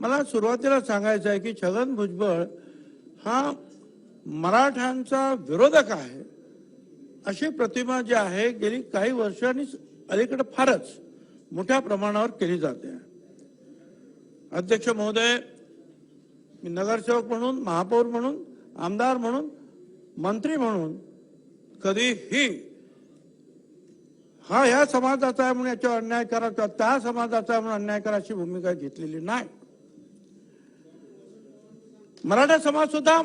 मला सुरुवातीला सांगायचं आहे की छगन भुजबळ हा मराठ्यांचा विरोधक आहे. अशी प्रतिमा जी आहे गेली काही वर्षांनी अलीकडे फारच मोठ्या प्रमाणावर केली जाते. अध्यक्ष महोदय मी नगरसेवक म्हणून महापौर म्हणून आमदार म्हणून मंत्री म्हणून कधीही हा ह्या समाजाचा आहे म्हणून याच्यावर अन्याय करा किंवा त्या समाजाचा आहे म्हणून अन्याय करा अशी भूमिका घेतलेली नाही. मराठा समाज सुद्धा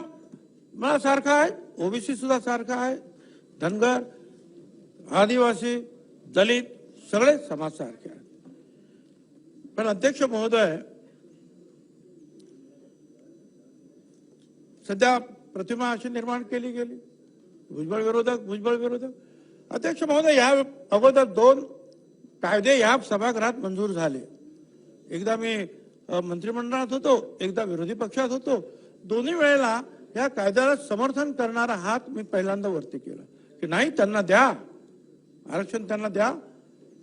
मला सारखा आहे ओबीसी सुद्धा सारखा आहे धनगर आदिवासी दलित सगळे समाज सारखे आहेत. पण अध्यक्ष महोदय सध्या प्रतिमा अशी निर्माण केली गेली. भुजबळ विरोधक भुजबळ विरोधक. अध्यक्ष महोदय या अगोदर दोन कायदे या सभागृहात मंजूर झाले. एकदा मी मंत्रिमंडळात होतो एकदा विरोधी पक्षात होतो. दोन्ही वेळेला या कायद्याला समर्थन करणारा हात मी पहिल्यांदा वरती केला. की नाही त्यांना द्या. आरक्षण त्यांना द्या.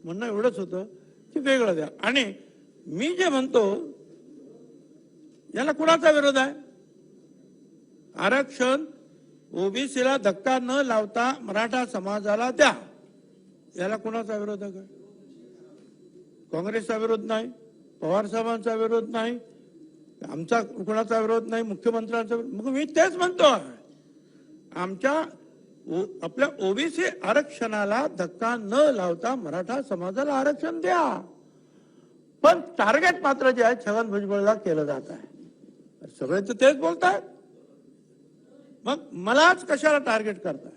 म्हणणं एवढंच होतं की वेगळं द्या. आणि मी जे म्हणतो याला कुणाचा विरोध आहे? आरक्षण ओबीसीला धक्का न लावता मराठा समाजाला द्या. याला कुणाचा विरोधक आहे? काँग्रेसचा विरोध नाही पवार साहेबांचा विरोध नाही आमचा कुणाचा विरोध नाही मुख्यमंत्र्यांचा मग मी तेच म्हणतो आमच्या ओ- आपल्या ओबीसी आरक्षणाला धक्का न लावता मराठा समाजाला आरक्षण द्या. पण टार्गेट मात्र जे आहे छगन भुजबळला केलं जात आहे. सगळे तर तेच बोलतायत. मग मलाच कशाला टार्गेट करताय?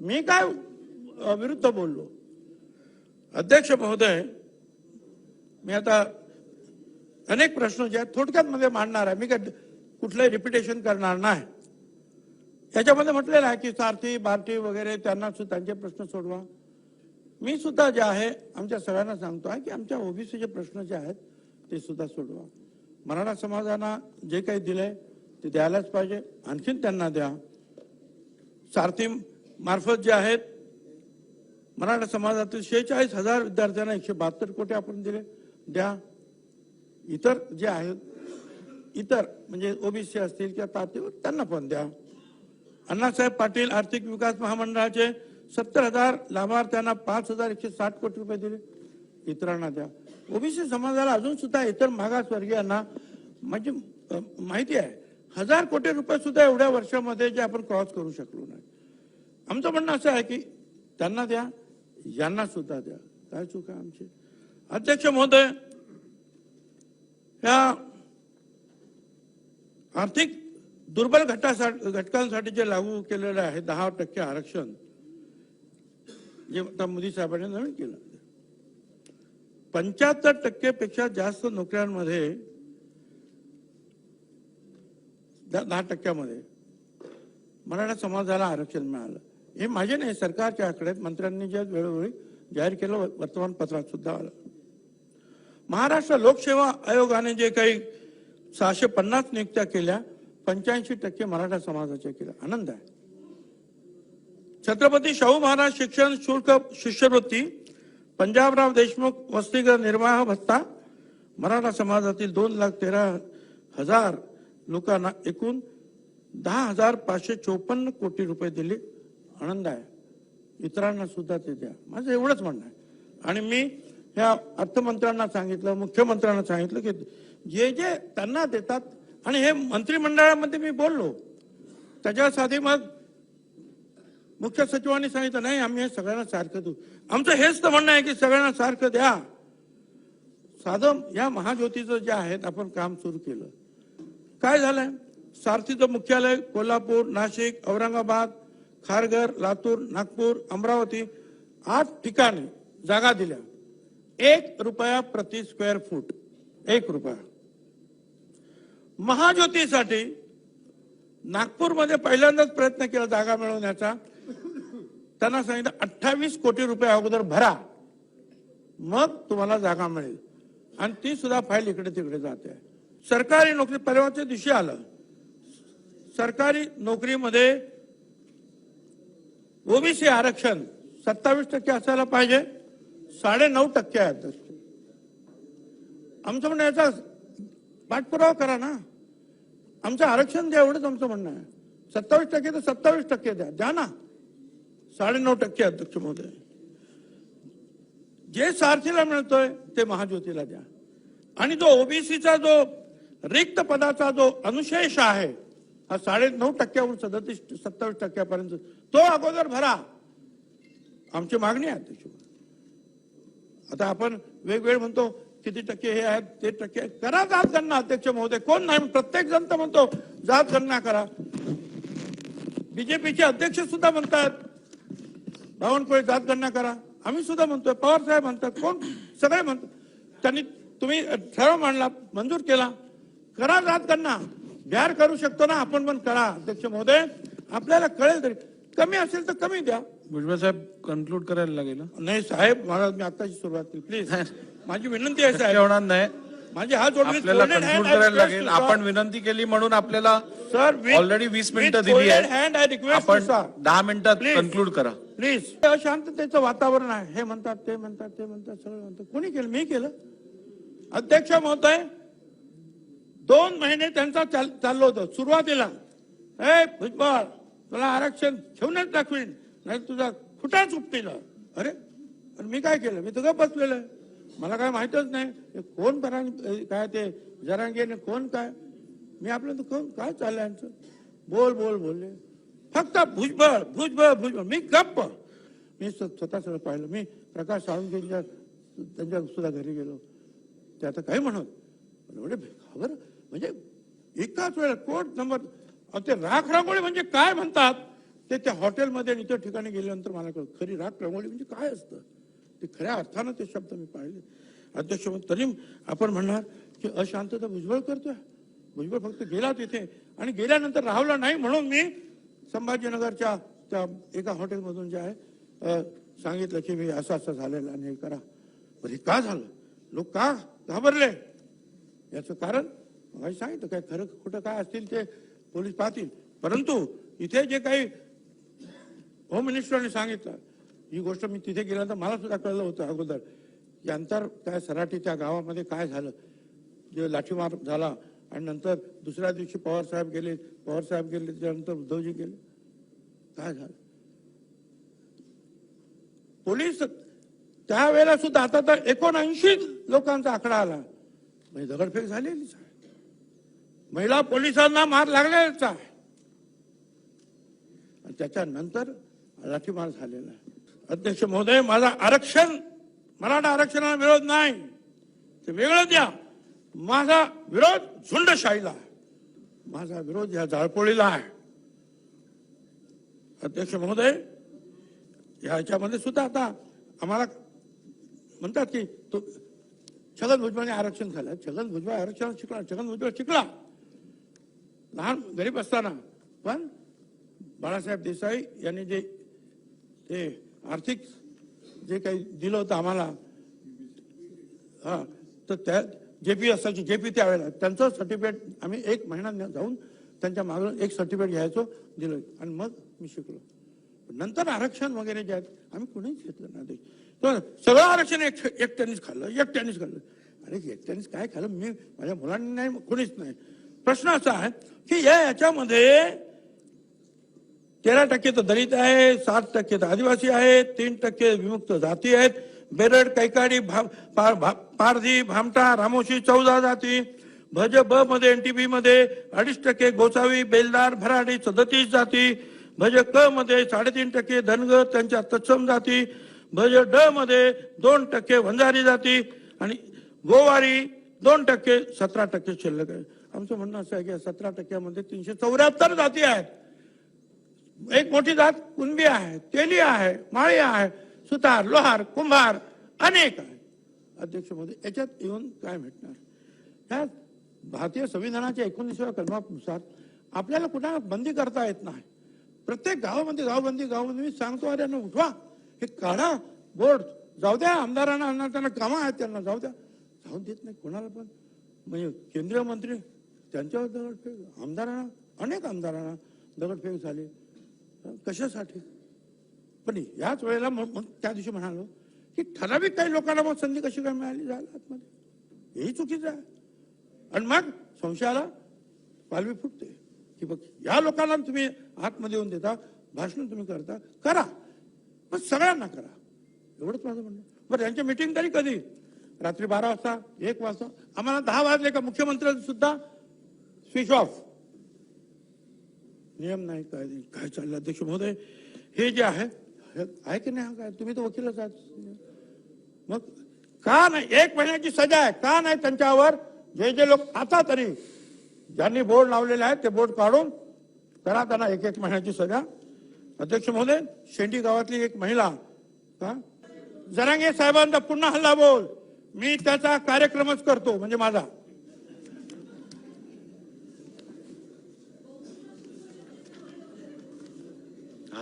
मी काय अ, विरुद्ध बोललो? अध्यक्ष महोदय मी आता अनेक प्रश्न जे आहेत थोडक्यात मध्ये मांडणार आहे. मी काय कुठलंही रिपिटेशन करणार नाही. याच्यामध्ये म्हटलेलं आहे की सारथी भारती वगैरे त्यांना सुद्धा त्यांचे प्रश्न सोडवा. मी सुद्धा जे आहे आमच्या सगळ्यांना सांगतो आहे की आमच्या ओबीसीचे प्रश्न जे आहेत ते सुद्धा सोडवा. मराठा समाजांना जे काही दिलंय ते द्यायलाच पाहिजे. आणखीन त्यांना द्या. सारथी मार्फत जे आहेत मराठा समाजातील शेहेचाळीस हजार विद्यार्थ्यांना एकशे बहात्तर कोटी आपण दिले. द्या. इतर जे आहेत इतर म्हणजे ओबीसी असतील किंवा तारती त्यांना पण द्या. अण्णासाहेब पाटील आर्थिक विकास महामंडळाचे सत्तर हजार लाभार्थ्यांना पाच हजार एकशे साठ कोटी रुपये दिले. इतरांना द्या. ओबीसी समाजाला अजून सुद्धा इतर मागासवर्गीयांना म्हणजे माहिती आहे हजार कोटी रुपये सुद्धा एवढ्या वर्षामध्ये जे आपण क्रॉस करू शकलो नाही. आमचं म्हणणं असं आहे की त्यांना द्या यांना सुद्धा द्या. काय चूक आहे आमची? अध्यक्ष महोदय त्या आर्थिक दुर्बल घटासाठी घटकांसाठी जे लागू केलेलं आहे दहा टक्के आरक्षण. जे आता मोदी साहेबांनी नवीन केलं. पंच्याहत्तर टक्केपेक्षा जास्त नोकऱ्यांमध्ये द- दहा टक्क्यामध्ये मराठा समाजाला आरक्षण मिळालं. हे माझे नाही सरकारच्या आकडे मंत्र्यांनी जे वेळोवेळी जाहीर केलं वर्तमानपत्रात सुद्धा आलं. महाराष्ट्र लोकसेवा आयोगाने जे काही सहाशे पन्नास नियुक्त्या केल्या पंच्याऐंशी टक्के मराठा समाजाच्या केल्या आनंद आहे. छत्रपती शाहू महाराज शिक्षण शुल्क शिष्यवृत्ती पंजाबराव देशमुख वसतिगृह निर्वाह भत्ता मराठा समाजातील दोन लाख तेरा हजार लोकांना एकूण दहा हजार पाचशे चोपन्न कोटी रुपये दिले. आनंद आहे. इतरांना सुद्धा ते द्या. माझं एवढंच म्हणणं आहे. आणि मी ह्या अर्थमंत्र्यांना सांगितलं मुख्यमंत्र्यांना सांगितलं की जे जे त्यांना देतात आणि हे मंत्रिमंडळामध्ये मी बोललो त्याच्यासाठी मग मुख्य सचिवांनी सांगितलं नाही आम्ही हे सगळ्यांना सारखं देऊ. आमचं हेच तर म्हणणं आहे की सगळ्यांना सारखं द्या. साधं या महाज्योतीचं जे आहेत आपण काम सुरू केलं. काय झालंय? सारथीचं मुख्यालय कोल्हापूर नाशिक औरंगाबाद खारघर लातूर नागपूर अमरावती आठ ठिकाणी जागा दिल्या. एक रुपया प्रति स्क्वेअर फूट एक रुपया. महाज्योतीसाठी नागपूरमध्ये पहिल्यांदाच प्रयत्न केला जागा मिळवण्याचा त्यांना सांगितलं अठ्ठावीस कोटी रुपये अगोदर भरा. मग तुम्हाला जागा मिळेल. आणि ती सुद्धा फाईल इकडे तिकडे जाते. सरकारी नोकरी परवाच्या दिवशी आलं. सरकारी नोकरीमध्ये ओबीसी आरक्षण सत्तावीस टक्के असायला पाहिजे. साडे नऊ टक्के आहे आमचं म्हणणं याचा पाठपुरावा करा ना. आमचं आरक्षण द्या एवढंच आमचं म्हणणं आहे. सत्तावीस टक्के तर सत्तावीस टक्के द्या. द्या ना. साडेनऊ टक्के अध्यक्ष महोदय जे सारथीला मिळतोय ते महाज्योतीला द्या. आणि जो ओबीसीचा जो रिक्त पदाचा जो अनुशेष आहे हा साडे नऊ टक्क्यावरून सदतीस सत्तावीस टक्क्यापर्यंत तो अगोदर भरा. आमची मागणी आहे अध्यक्ष आता आपण वेगवेगळे म्हणतो किती टक्के हे आहेत ते टक्के करा जात गणना अध्यक्ष महोदय. कोण नाही? प्रत्येक जण तर म्हणतो जात गणना करा. बीजेपीचे अध्यक्ष सुद्धा म्हणतात बावनकुळे जात गणना करा. आम्ही सुद्धा म्हणतोय पवार साहेब म्हणतात कोण? सगळे म्हणतात त्यांनी तुम्ही ठराव मांडला मंजूर केला. करा जात गणना. बिहार करू शकतो ना आपण पण करा अध्यक्ष महोदय. आपल्याला कळेल तरी. कमी असेल तर कमी द्या. भुजबळ साहेब कन्क्लूड करायला लागेल हं? नाही साहेब मला मी आताची सुरुवात केली. प्लीज माझी विनंती आहे शक्य साहेब होणार नाही. माझी हात जोडले आपल्याला कन्क्लूड करायला लागेल. आपण विनंती केली म्हणून आपल्याला सर ऑलरेडी वीस मिनिटं दिली हँड आहे आय रिक्वेस्ट आपण दहा मिनिटात Please. कन्क्लूड करा. प्लीज अशांततेचं वातावरण आहे. हे म्हणतात ते म्हणतात ते म्हणतात सगळं म्हणतात. कोणी केलं? मी केलं. अध्यक्ष महोदय दोन महिने त्यांचा चाल- चाललं होतं. सुरुवातीला ए भुजबळ तुला आरक्षण ठेवूनच दाखवीन. नाही तुझा खुटाच उपटीला. अरे पण मी काय केलं? मी तुझं बसलेलं आहे. मला काय माहितच नाही. कोण परांग काय ते जरांगेने कोण काय? मी आपलं तर कोण काय चाललंय यांचं बोल बोल बोलले फक्त भुजबळ भुजबळ भुजबळ. मी गप्प. मी स्वतः सगळं पाहिलं. मी प्रकाश साळुंकेंच्या त्यांच्या सुद्धा घरी गेलो. ते आता काय म्हणत पण एवढे खबर म्हणजे एकाच वेळेला कोट नंबर ते राख रांगोळी म्हणजे काय म्हणतात? ते त्या हॉटेलमध्ये आणि इतर ठिकाणी गेल्यानंतर मला कळलं खरी राख रांगोळी म्हणजे काय असतं? ते खऱ्या अर्थानं ते शब्द मी पाहिले अध्यक्ष तरी आपण म्हणणार की अशांतता भुजबळ करतोय. भुजबळ फक्त गेला तिथे आणि गेल्यानंतर राहवला नाही म्हणून मी संभाजीनगरच्या त्या एका हॉटेलमधून जे आहे सांगितलं की मी असं असं झालेलं आणि हे करा. पण हे का झालं? लोक का घाबरले? याचं कारण? सांगितलं काय खरं खोटं काय असतील ते पोलीस पाहतील. परंतु इथे जे काही होम मिनिस्टरने सांगितलं. ही गोष्ट मी तिथे गेल्यानंतर मला सुद्धा कळलं होतं अगोदर. की त्या सराठी त्या गावामध्ये काय झालं? जे लाठीमार झाला आणि नंतर दुसऱ्या दिवशी पवार साहेब गेले. पवार साहेब गेले त्यानंतर उद्धवजी गेले. काय झालं? पोलीस त्यावेळेला सुद्धा आता तर एकोणऐंशी लोकांचा आकडा आला. म्हणजे दगडफेक झालेलीच आहे. महिला पोलिसांना मार लागलेलाच आहे. आणि त्याच्यानंतर लाठीमार झालेला आहे. अध्यक्ष महोदय माझा आरक्षण मराठा आरक्षणाला विरोध नाही. ते वेगळं द्या. माझा विरोध झुंडशाहीला आहे. माझा विरोध या जाळपोळीला आहे. अध्यक्ष महोदय याच्यामध्ये सुद्धा आता आम्हाला म्हणतात की तो छगन भुजबळने आरक्षण झालं. छगन भुजबळ आरक्षण शिकला छगन भुजबळ शिकला. लहान गरीब असताना. पण बाळासाहेब देसाई यांनी जे ते आर्थिक जे काही दिलं होतं आम्हाला हा तर त्या जे पी असायचे जे पी त्यावेळेला. त्यांचं सर्टिफिकेट आम्ही एक महिना जाऊन त्यांच्या मागून एक सर्टिफिकेट घ्यायचो दिलं. आणि मग मी शिकलो. नंतर आरक्षण वगैरे जे आहेत आम्ही कुणीच घेतलं ना ते तर सगळं आरक्षण एक एकट्यानेच खाल्लं एकट्यानेच खाल्लं. अरे एकट्यानेच काय खाल्लं? मी माझ्या मुलांनी नाही कुणीच नाही. प्रश्न असा आहे की या याच्यामध्ये तेरा टक्के तर दलित आहे सात टक्के तर आदिवासी आहेत तीन टक्के विमुक्त जाती आहेत. बेरड कैकाडी भा- पा- भा- पारधी भामटा रामोशी चौदा जाती. भज ब मध्ये एनटीपी मध्ये अडीच टक्के गोसावी बेलदार भराडी सदतीस जाती. भज क मध्ये साडेतीन टक्के धनगर त्यांच्या तत्सम जाती. भज ड मध्ये दोन टक्के वंजारी जाती. आणि गोवारी दोन टक्के सतरा टक्के शिल्लक आहे. आमचं म्हणणं असं आहे की सतरा टक्क्यामध्ये तीनशे चौऱ्याहत्तर जाती आहेत. एक मोठी जात कुणबी आहे तेली आहे माळी आहे सुतार लोहार कुंभार अनेक आहे अध्यक्ष मोदी याच्यात येऊन काय भेटणार? ह्या भारतीय संविधानाच्या एकोणीसव्या कलमानुसार आपल्याला कुठला बंदी करता येत नाही. प्रत्येक गावामध्ये गावबंदी गावबंदी मी सांगतो अरे यांना उठवा. हे काढा बोर्ड जाऊ द्या आमदारांना आणणार त्यांना कामं आहेत त्यांना जाऊ द्या. जाऊ देत नाही कोणाला पण. म्हणजे केंद्रीय मंत्री त्यांच्यावर दगडफेक आमदारांना अनेक आमदारांना दगडफेक झाली. कशासाठी? पण याच वेळेला मग त्या दिवशी म्हणालो की ठराविक काही लोकांना मग संधी कशी काय मिळाली जायला आतमध्ये? हेही चुकीचं आहे. आणि मग संशयाला पालवी फुटते. की बघ या लोकांना तुम्ही आतमध्ये येऊन देता भाषण तुम्ही करता करा. पण सगळ्यांना करा. एवढंच माझं म्हणणं बरं यांची मिटिंग तरी कधी? रात्री बारा वाजता एक वाजता. आम्हाला दहा वाजले का मुख्यमंत्र्यांचं सुद्धा? स्विच ऑफ नियम नाही काय नाही काय चाललं? अध्यक्ष महोदय हे जे आहे आहे की नाही? काय तुम्ही तर वकीलच आहात. मग का नाही? एक महिन्याची सजा आहे. का नाही त्यांच्यावर? जे जे लोक आता तरी ज्यांनी बोर्ड लावलेले आहेत ते बोर्ड काढून करा त्यांना एक एक महिन्याची सजा. अध्यक्ष महोदय शेंडी गावातली एक महिला का जरांगे साहेबांचा पुन्हा हल्ला बोल. मी त्याचा कार्यक्रमच करतो म्हणजे माझा.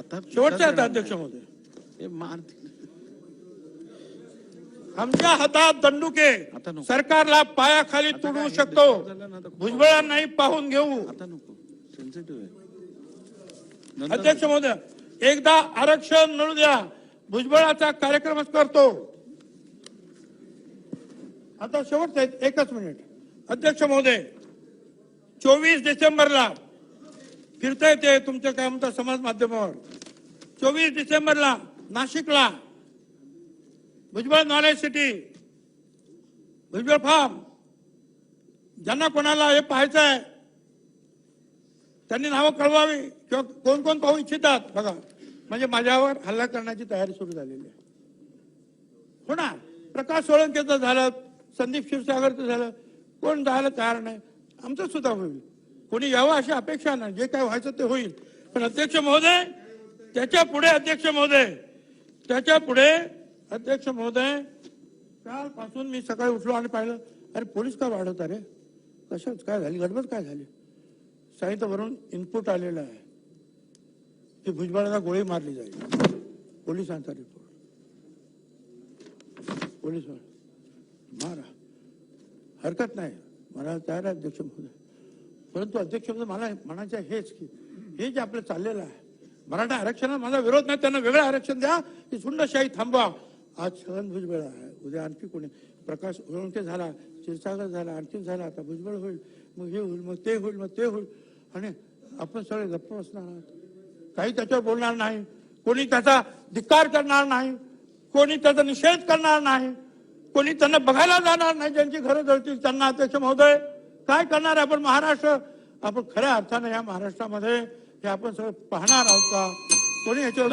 आता शेवटचा आता अध्यक्ष महोदय मारतील. आमच्या हातात दंडुके. सरकारला पायाखाली तुडवू शकतो. भुजबळांनाही पाहून घेऊ. अध्यक्ष महोदय एकदा आरक्षण मिळू द्या. भुजबळाचा कार्यक्रमच करतो. आता शेवटचं एकच मिनिट. अध्यक्ष महोदय चोवीस डिसेंबरला फिरता येते तुमच्या काय म्हणतात समाज माध्यमावर? चोवीस डिसेंबरला नाशिकला. Bhujbal knowledge city. Bhujbal farm ज्यांना कोणाला हे पाहायचं आहे त्यांनी नावं कळवावी. किंवा कोण कोण पाहू इच्छितात. बघा म्हणजे माझ्यावर हल्ला करण्याची तयारी सुरू झालेली आहे. होणार प्रकाश सोळंकेचं झालं संदीप क्षीरसागरचं झालं. कोण जायला तयार नाही? आमचं सुद्धा होईल. कोणी यावं अशी अपेक्षा नाही. जे काय व्हायचं ते होईल. पण अध्यक्ष महोदय त्याच्या पुढे अध्यक्ष महोदय. त्याच्या पुढे अध्यक्ष महोदय कालपासून मी सकाळी उठलो आणि पाहिलं अरे पोलीस का वाढवत अरे कशाच काय झाली? गडबड काय झाली? साहित्यावरून इनपुट आलेलं आहे. की भुजबळाला गोळी मारली जाईल. पोलिसांचा रिपोर्ट पोलीस मारा. हरकत नाही. मला तयार आहे अध्यक्ष महोदय. परंतु अध्यक्ष महोदय मला म्हणायचं आहे हेच की हे जे आपलं चाललेलं आहे मराठा आरक्षणाला माझा विरोध नाही त्यांना वेगळं आरक्षण द्या. की सुंदरशाही थांबवा. आज छगन भुजबळ आहे. उद्या आणखी कोणी? प्रकाश सोळंके झाला क्षीरसागर झाला आणखी झाला आता भुजबळ होईल. मग हे होईल मग ते होईल मग ते होईल. आणि आपण सगळे गप्प बसणार आहोत. काही त्याच्यावर बोलणार नाही. कोणी त्याचा धिक्कार करणार नाही. कोणी त्याचा निषेध करणार नाही. कोणी त्यांना बघायला जाणार नाही. ज्यांची घरं जळतील त्यांना. अध्यक्ष महोदय काय करणार आहे आपण महाराष्ट्र? आपण खऱ्या अर्थानं या महाराष्ट्रामध्ये हे आपण सगळं पाहणार आहोत का? कोणी ह्याच्यावर